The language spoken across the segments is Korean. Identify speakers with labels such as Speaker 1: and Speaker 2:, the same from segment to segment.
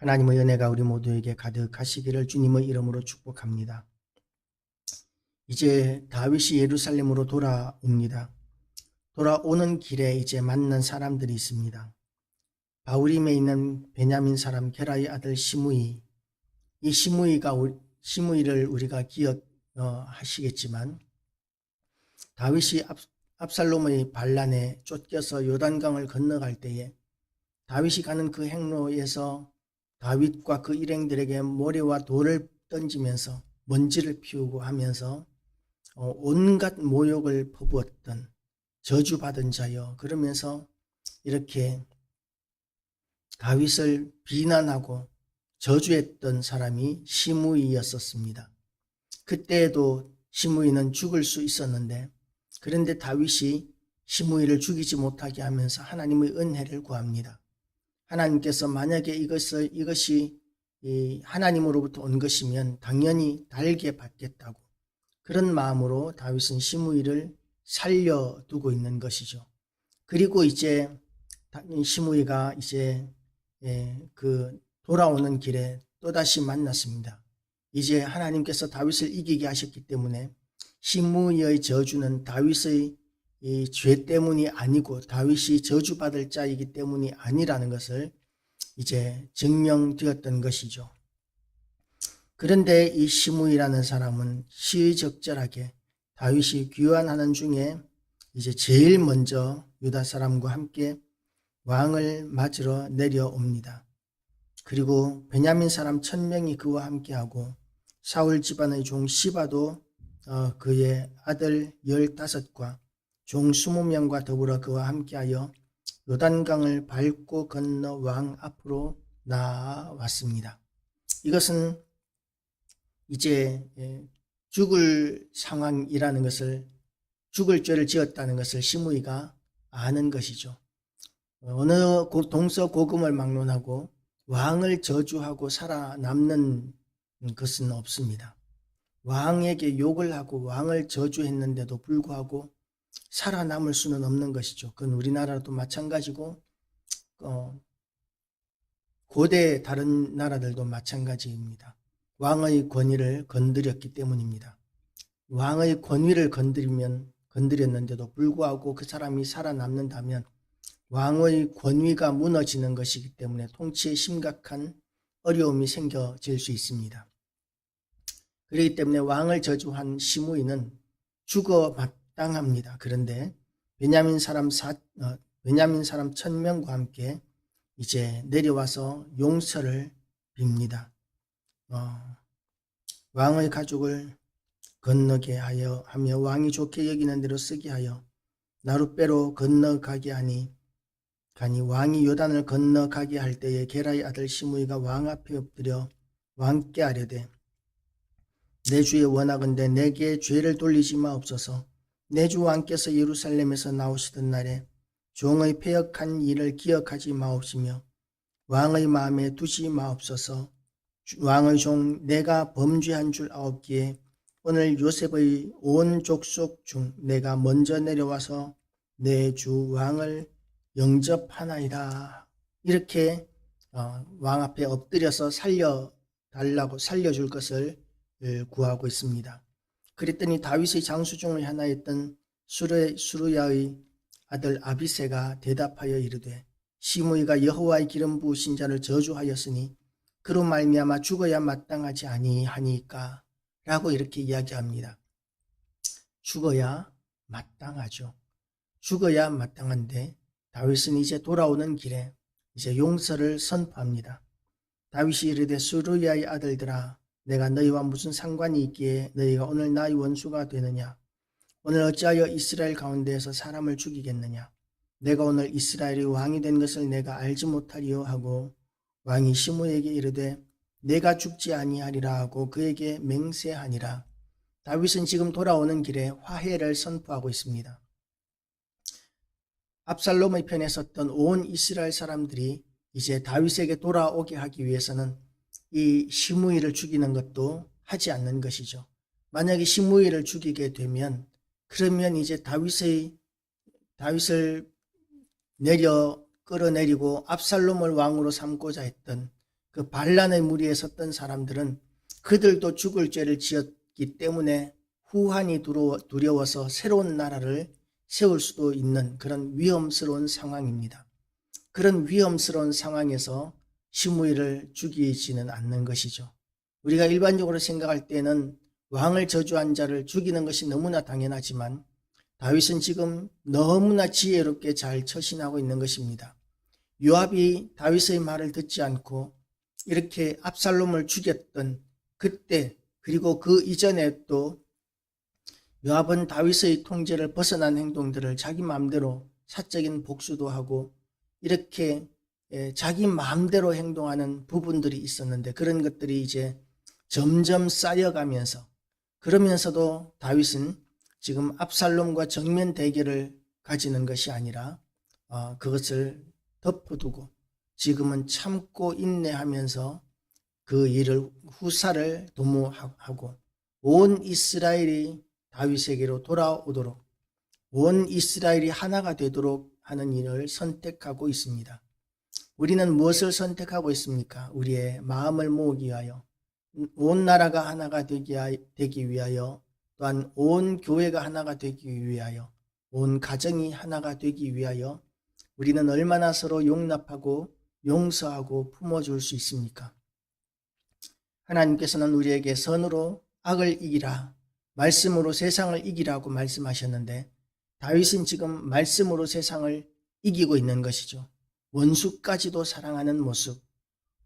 Speaker 1: 하나님의 은혜가 우리 모두에게 가득하시기를 주님의 이름으로 축복합니다. 이제 다윗이 예루살렘으로 돌아옵니다. 돌아오는 길에 이제 만난 사람들이 있습니다. 바울임에 있는 베냐민 사람 게라의 아들 시므이. 이 시므이가 시므이를 우리가 기억하시겠지만 다윗이 압, 압살롬의 반란에 쫓겨서 요단강을 건너갈 때에 다윗이 가는 그 행로에서 다윗과 그 일행들에게 모래와 돌을 던지면서 먼지를 피우고 하면서 어, 온갖 모욕을 퍼부었던 저주받은 자여 그러면서 이렇게 다윗을 비난하고 저주했던 사람이 시므이였었습니다. 그때에도 시므이는 죽을 수 있었는데 그런데 다윗이 시므이를 죽이지 못하게 하면서 하나님의 은혜를 구합니다. 하나님께서 만약에 이것을 이것이 이 하나님으로부터 온 것이면 당연히 달게 받겠다고 그런 마음으로 다윗은 시므이를 살려두고 있는 것이죠. 그리고 이제 시므이가 이제 예, 그 돌아오는 길에 또다시 만났습니다. 이제 하나님께서 다윗을 이기게 하셨기 때문에 시므이의 저주는 다윗의 이 죄 때문이 아니고 다윗이 저주받을 자이기 때문이 아니라는 것을 이제 증명되었던 것이죠. 그런데 이 시므이라는 사람은 시의적절하게 다윗이 귀환하는 중에 이제 제일 먼저 유다 사람과 함께 왕을 맞으러 내려옵니다. 그리고 베냐민 사람 천명이 그와 함께하고 사울 집안의 종 시바도 어, 그의 아들 열다섯과 종 스무 명과 더불어 그와 함께하여 요단강을 밟고 건너 왕 앞으로 나왔습니다. 이것은 이제 예, 죽을 상황이라는 것을 죽을 죄를 지었다는 것을 시므이가 아는 것이죠. 어느 고- 동서 고금을 막론하고 왕을 저주하고 살아남는 것은 없습니다. 왕에게 욕을 하고 왕을 저주했는데도 불구하고 살아남을 수는 없는 것이죠. 그건 우리나라도 마찬가지고 어, 고대 다른 나라들도 마찬가지입니다. 왕의 권위를 건드렸기 때문입니다. 왕의 권위를 건드리면 건드렸는데도 불구하고 그 사람이 살아남는다면 왕의 권위가 무너지는 것이기 때문에 통치에 심각한 어려움이 생겨질 수 있습니다. 그렇기 때문에 왕을 저주한 시므이는 죽어 마땅합니다. 그런데 베냐민 사람 사 어, 베냐민 사람 천 명과 함께 이제 내려와서 용서를 빕니다. 어, 왕의 가족을 건너게 하여 하며 왕이 좋게 여기는 대로 쓰게 하여 나룻배로 건너가게 하니 가니 왕이 요단을 건너가게 할 때에 게라의 아들 시므이가 왕 앞에 엎드려 왕께 아뢰되 내 주의 원하건대 내게 죄를 돌리지 마옵소서 내 주 왕께서 예루살렘에서 나오시던 날에 종의 패역한 일을 기억하지 마옵시며 왕의 마음에 두지 마옵소서 주- 왕의 종 내가 범죄한 줄 아옵기에 오늘 요셉의 온 족속 중 내가 먼저 내려와서 내 주 왕을 영접하나이다. 이렇게 어, 왕 앞에 엎드려서 살려 달라고 살려줄 것을 예, 구하고 있습니다. 그랬더니 다윗의 장수 중의 하나였던 수르, 수르야의 아들 아비세가 대답하여 이르되 시므이가 여호와의 기름 부으신 자를 저주하였으니 그로 말미암아 죽어야 마땅하지 아니하니까 라고 이렇게 이야기합니다. 죽어야 마땅하죠. 죽어야 마땅한데 다윗은 이제 돌아오는 길에 이제 용서를 선포합니다. 다윗이 이르되 수르야의 아들들아 내가 너희와 무슨 상관이 있기에 너희가 오늘 나의 원수가 되느냐? 오늘 어찌하여 이스라엘 가운데에서 사람을 죽이겠느냐? 내가 오늘 이스라엘의 왕이 된 것을 내가 알지 못하리요 하고 왕이 시므에게 이르되 내가 죽지 아니하리라 하고 그에게 맹세하니라. 다윗은 지금 돌아오는 길에 화해를 선포하고 있습니다. 압살롬의 편에 섰던 온 이스라엘 사람들이 이제 다윗에게 돌아오게 하기 위해서는 이 시므이를 죽이는 것도 하지 않는 것이죠. 만약에 시므이를 죽이게 되면 그러면 이제 다윗의 다윗을 내려 끌어내리고 압살롬을 왕으로 삼고자 했던 그 반란의 무리에 섰던 사람들은 그들도 죽을 죄를 지었기 때문에 후한이 두려워- 두려워서 새로운 나라를 세울 수도 있는 그런 위험스러운 상황입니다. 그런 위험스러운 상황에서 시므이를 죽이지는 않는 것이죠. 우리가 일반적으로 생각할 때는 왕을 저주한 자를 죽이는 것이 너무나 당연하지만 다윗은 지금 너무나 지혜롭게 잘 처신하고 있는 것입니다. 요압이 다윗의 말을 듣지 않고 이렇게 압살롬을 죽였던 그때 그리고 그 이전에 또 요압은 다윗의 통제를 벗어난 행동들을 자기 마음대로 사적인 복수도 하고 이렇게 예, 자기 마음대로 행동하는 부분들이 있었는데 그런 것들이 이제 점점 쌓여가면서 그러면서도 다윗은 지금 압살롬과 정면 대결을 가지는 것이 아니라 어, 그것을 덮어두고 지금은 참고 인내하면서 그 일을 후사를 도모하고 온 이스라엘이 다윗에게로 돌아오도록 온 이스라엘이 하나가 되도록 하는 일을 선택하고 있습니다. 우리는 무엇을 선택하고 있습니까? 우리의 마음을 모으기 위하여 온 나라가 하나가 되기 위하여 또한 온 교회가 하나가 되기 위하여 온 가정이 하나가 되기 위하여 우리는 얼마나 서로 용납하고 용서하고 품어줄 수 있습니까? 하나님께서는 우리에게 선으로 악을 이기라 말씀으로 세상을 이기라고 말씀하셨는데 다윗은 지금 말씀으로 세상을 이기고 있는 것이죠. 원수까지도 사랑하는 모습.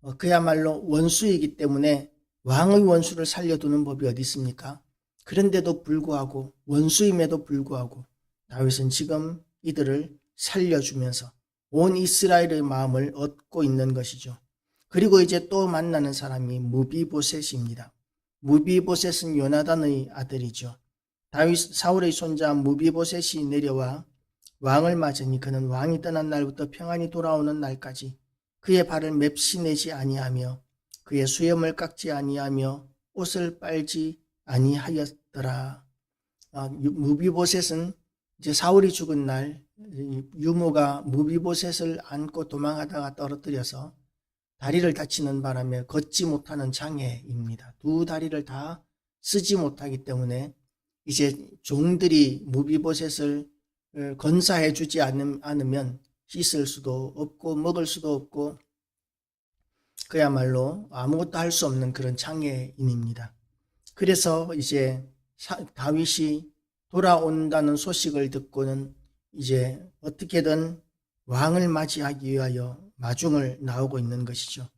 Speaker 1: 어, 그야말로 원수이기 때문에 왕의 원수를 살려두는 법이 어디 있습니까? 그런데도 불구하고 원수임에도 불구하고 다윗은 지금 이들을 살려주면서 온 이스라엘의 마음을 얻고 있는 것이죠. 그리고 이제 또 만나는 사람이 무비보셋입니다. 무비보셋은 요나단의 아들이죠. 다윗 사울의 손자 무비보셋이 내려와 왕을 맞으니 그는 왕이 떠난 날부터 평안히 돌아오는 날까지 그의 발을 맵시 내지 아니하며 그의 수염을 깎지 아니하며 옷을 빨지 아니하였더라. 아, 유- 무비보셋은 이제 사울이 죽은 날이 유모가 무비보셋을 안고 도망하다가 떨어뜨려서 다리를 다치는 바람에 걷지 못하는 장애입니다. 두 다리를 다 쓰지 못하기 때문에 이제 종들이 무비보셋을 어, 건사해 주지 않으면 씻을 수도 없고 먹을 수도 없고 그야말로 아무것도 할 수 없는 그런 장애인입니다. 그래서 이제 사- 다윗이 돌아온다는 소식을 듣고는 이제 어떻게든 왕을 맞이하기 위하여 마중을 나오고 있는 것이죠.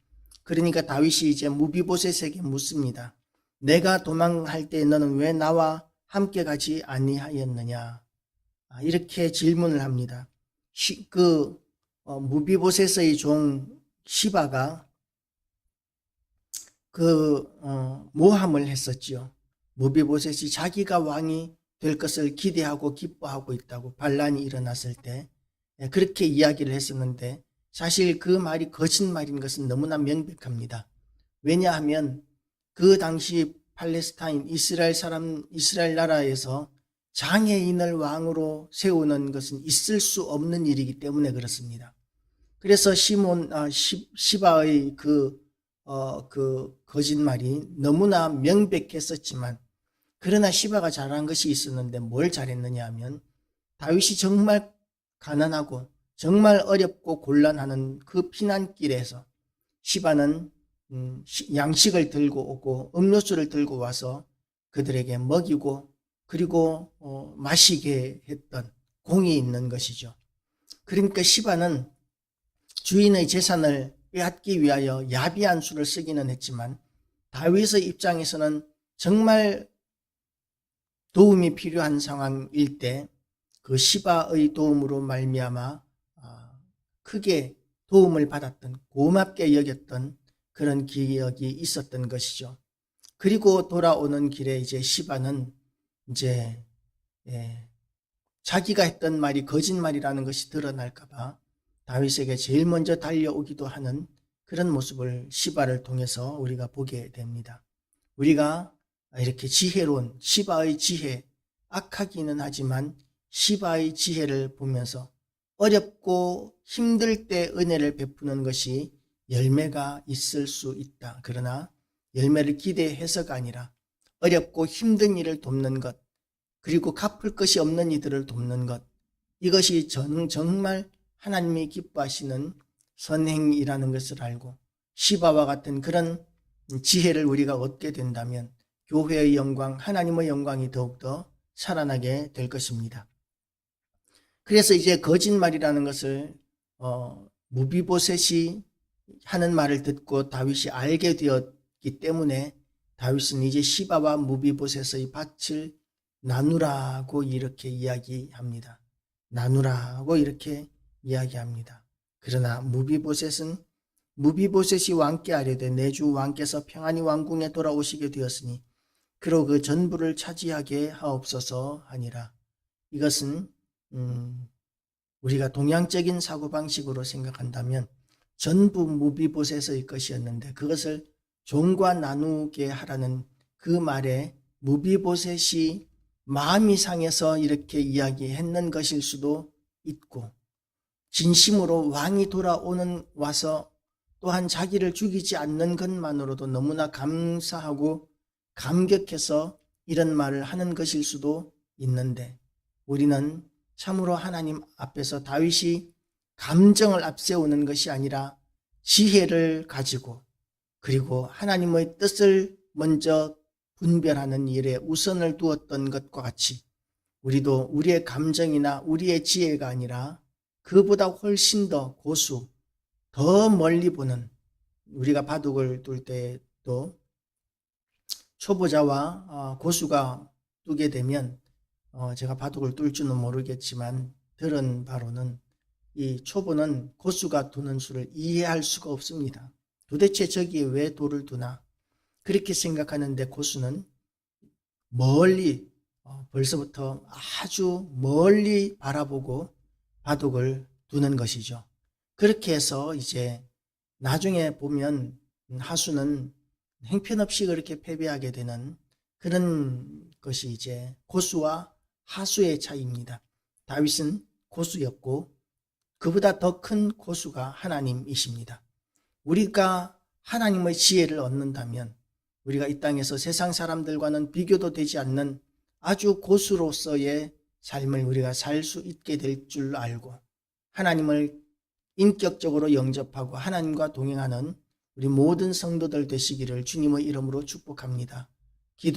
Speaker 1: 그러니까 다윗이 이제 무비보셋에게 묻습니다. 내가 도망할 때 너는 왜 나와 함께 가지 아니하였느냐? 아, 이렇게 질문을 합니다. 시- 그 어, 무비보셋의 종 시바가 그 어, 모함을 했었지요. 무비보셋이 자기가 왕이 될 것을 기대하고 기뻐하고 있다고 반란이 일어났을 때 예, 그렇게 이야기를 했었는데 사실 그 말이 거짓말인 것은 너무나 명백합니다. 왜냐하면 그 당시 팔레스타인 이스라엘 사람 이스라엘 나라에서 장애인을 왕으로 세우는 것은 있을 수 없는 일이기 때문에 그렇습니다. 그래서 시몬 아, 시, 시바의 그, 어, 그 거짓말이 너무나 명백했었지만 그러나 시바가 잘한 것이 있었는데 뭘 잘했느냐 하면 다윗이 정말 가난하고 정말 어렵고 곤란하는 그 피난길에서 시바는 음, 시- 양식을 들고 오고 음료수를 들고 와서 그들에게 먹이고 그리고 어, 마시게 했던 공이 있는 것이죠. 그러니까 시바는 주인의 재산을 빼앗기 위하여 야비한 수를 쓰기는 했지만 다윗의 입장에서는 정말 도움이 필요한 상황일 때 그 시바의 도움으로 말미암아 아, 크게 도움을 받았던 고맙게 여겼던 그런 기억이 있었던 것이죠. 그리고 돌아오는 길에 이제 시바는 이제 예, 자기가 했던 말이 거짓말이라는 것이 드러날까봐 다윗에게 제일 먼저 달려오기도 하는 그런 모습을 시바를 통해서 우리가 보게 됩니다. 우리가 이렇게 지혜로운 시바의 지혜, 악하기는 하지만 시바의 지혜를 보면서 어렵고 힘들 때 은혜를 베푸는 것이 열매가 있을 수 있다. 그러나 열매를 기대해서가 아니라 어렵고 힘든 일을 돕는 것, 그리고 갚을 것이 없는 이들을 돕는 것, 이것이 전, 정말 하나님이 기뻐하시는 선행이라는 것을 알고 시바와 같은 그런 지혜를 우리가 얻게 된다면 교회의 영광, 하나님의 영광이 더욱더 살아나게 될 것입니다. 그래서 이제 거짓말이라는 것을 어, 무비보셋이 하는 말을 듣고 다윗이 알게 되었기 때문에 다윗은 이제 시바와 무비보셋의 밭을 나누라고 이렇게 이야기합니다. 나누라고 이렇게 이야기합니다. 그러나 무비보셋은 무비보셋이 왕께 아뢰되 내주 왕께서 평안히 왕궁에 돌아오시게 되었으니 그로 그 전부를 차지하게 하옵소서 하니라. 이것은 음, 우리가 동양적인 사고방식으로 생각한다면 전부 무비보셋의 것이었는데 그것을 종과 나누게 하라는 그 말에 무비보셋이 마음이 상해서 이렇게 이야기했는 것일 수도 있고 진심으로 왕이 돌아오는 와서 또한 자기를 죽이지 않는 것만으로도 너무나 감사하고 감격해서 이런 말을 하는 것일 수도 있는데 우리는 참으로 하나님 앞에서 다윗이 감정을 앞세우는 것이 아니라 지혜를 가지고 그리고 하나님의 뜻을 먼저 분별하는 일에 우선을 두었던 것과 같이 우리도 우리의 감정이나 우리의 지혜가 아니라 그보다 훨씬 더 고수, 더 멀리 보는 우리가 바둑을 둘 때도 초보자와 어, 고수가 두게 되면 어, 제가 바둑을 뚫 줄은 모르겠지만 들은 바로는 이 초보는 고수가 두는 수를 이해할 수가 없습니다. 도대체 저기에 왜 돌을 두나? 그렇게 생각하는데 고수는 멀리 어, 벌써부터 아주 멀리 바라보고 바둑을 두는 것이죠. 그렇게 해서 이제 나중에 보면 하수는 행편없이 그렇게 패배하게 되는 그런 것이 이제 고수와 하수의 차이입니다. 다윗은 고수였고 그보다 더 큰 고수가 하나님이십니다. 우리가 하나님의 지혜를 얻는다면 우리가 이 땅에서 세상 사람들과는 비교도 되지 않는 아주 고수로서의 삶을 우리가 살 수 있게 될 줄 알고 하나님을 인격적으로 영접하고 하나님과 동행하는 우리 모든 성도들 되시기를 주님의 이름으로 축복합니다. 기도